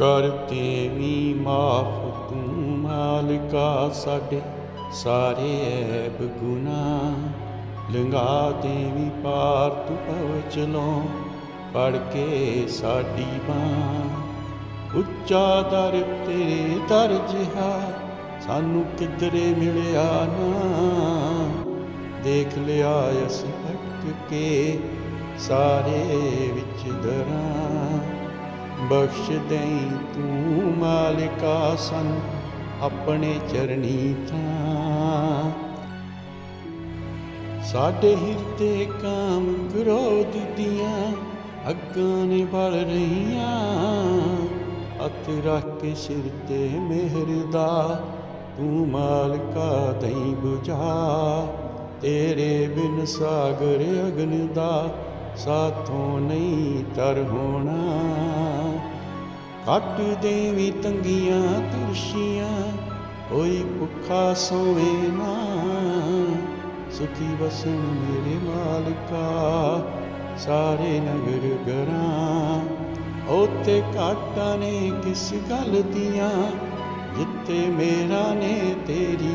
ਕਰ ਦੇਵੀ ਮਾਫ, ਤੂੰ ਮਾਲਕਾ ਸਾਡੇ ਸਾਰੇ ਐਬ ਗੁਨਾ ਲੰਗਾ ਦੇਵੀ ਪਾਰ ਤੂੰ ਪਵ ਚਲੋਂ ਕੇ ਸਾਡੀ ਬਾਂਹ। ਉੱਚਾ ਦਰ ਤੇਰੇ ਦਰ ਜਿਹਾ, ਸਾਨੂੰ ਕਿਧਰੇ ਮਿਲਿਆ ਨਾ। ਦੇਖ ਲਿਆ ਅਸੀਂ ਭਟਕ ਕੇ ਸਾਰੇ ਵਿੱਚ ਦਰਾਂ। ਬਖਸ਼ ਦੇਈ ਤੂੰ ਮਾਲਿਕਾ ਸਨ ਆਪਣੇ ਚਰਨੀ ਥਾਂ। ਸਾਡੇ ਹਿਰਦੇ ਕਾਮ ਕ੍ਰੋਧ ਦੀਆਂ ਅੱਗਾਂ ਨੇ ਬਲ ਰਹੀਆਂ। ਹੱਥ ਰੱਖ ਕੇ ਸਿਰ ਤੇ ਮਿਹਰ ਦਾ ਤੂੰ ਮਾਲਕਾ ਦਈ 부ਝਾ ਤੇਰੇ ਬਿਨ ਸਾਗਰ ਅਗਨ ਦਾ ਸਾਥੋਂ ਨਹੀਂ ਤਰ ਹੋਣਾ। ਕੱਟ ਦੇਵੀ ਤੰਗੀਆਂ ਤੁਰਸ਼ੀਆਂ, ਹੋਈ ਭੁੱਖਾ ਸੋਵੇ ਨਾ। ਸੁਖੀ ਵਸਣ ਮੇਰੇ ਮਾਲਕਾ, ਸਾਰੇ ਨਗਰ ਗਰਾਂ। ਉਤੇ ਘਾਟਾਂ ਨੇ ਕਿਸ ਗੱਲ ਦੀਆਂ ਜਿੱਤੇ ਮੇਰਾ ਨੇ ਤੇਰੀ